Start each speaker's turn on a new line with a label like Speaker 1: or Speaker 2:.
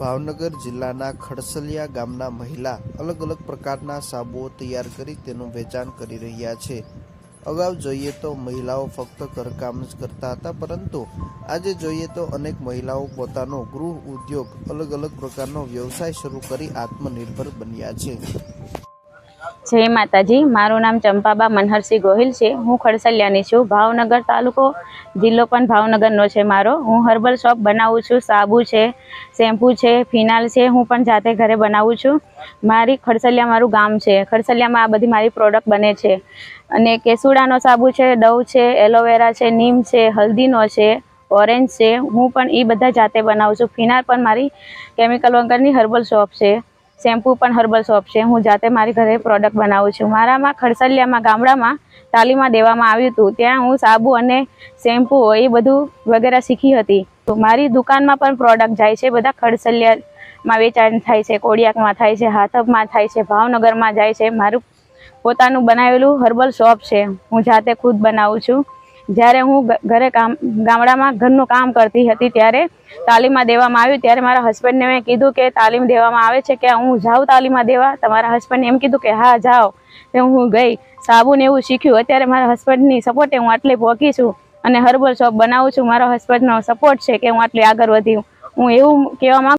Speaker 1: ભાવનગર જિલ્લાના ખડસલિયા ગામના મહિલા અલગ અલગ પ્રકારના સાબુઓ તૈયાર કરી તેનું વેચાણ કરી રહ્યા છે. અગાઉ જોઈએ તો મહિલાઓ ફક્ત ઘરકામ જ કરતા હતા, પરંતુ આજે જોઈએ તો અનેક મહિલાઓ પોતાનો ગૃહ ઉદ્યોગ અલગ અલગ પ્રકારનો વ્યવસાય શરૂ કરી આત્મનિર્ભર બન્યા છે.
Speaker 2: જય માતાજી. મારું નામ ચંપાબા મનહરસિંહ ગોહિલ છે. હું ખડસલિયાની છું. ભાવનગર તાલુકો જિલ્લો પણ ભાવનગરનો છે મારો. હું હર્બલ શોપ બનાવું છું. સાબુ છે, શેમ્પૂ છે ફિનાલ છે. હું પણ જાતે ઘરે બનાવું છું. મારી ખડસલિયા મારું ગામ છે. ખડસલિયામાં આ બધી મારી પ્રોડક્ટ બને છે. અને કેસુડાનો સાબુ છે ડવ છે, એલોવેરા છે, નીમ છે, હલ્દીનો છે, ઓરેન્જ છે. હું પણ એ બધા જાતે બનાવું છું. ફિનાલ પણ મારી કેમિકલ વગરની હર્બલ શોપ છે. શેમ્પૂ પણ હર્બલ શોપ છે. હું જાતે મારી ઘરે પ્રોડક્ટ બનાવું છું. મારામાં ખડસલિયામાં ગામડામાં તાલીમાં દેવામાં આવ્યું હતું. ત્યાં હું સાબુ અને શેમ્પૂ એ બધું વગેરે શીખી હતી. તો મારી દુકાનમાં પણ પ્રોડક્ટ જાય છે. બધા ખડસલિયામાં વેચાણ થાય છે, કોડિયાકમાં થાય છે હાથપમાં થાય છે, ભાવનગરમાં જાય છે. મારું પોતાનું બનાવેલું હર્બલ શોપ છે. હું જાતે ખુદ બનાવું છું. જ્યારે હું ઘરે કામ, ગામડામાં ઘરનું કામ કરતી હતી ત્યારે તાલીમમાં દેવામાં આવ્યું. ત્યારે મારા હસબન્ડને મેં કીધું કે તાલીમ દેવામાં આવે છે કે હું જાઉં તાલીમમાં દેવા. તમારા હસબન્ડને એમ કીધું કે હા, જાઓ. તો હું ગઈ. સાબુને એવું શીખ્યું. અત્યારે મારા હસબન્ડની સપોર્ટે હું આટલી પહોંચી છું અને હર્બલ શોપ બનાવું છું. મારા હસબન્ડનો સપોર્ટ છે કે હું આટલી આગળ વધી હું એવું કહેવા માંગુ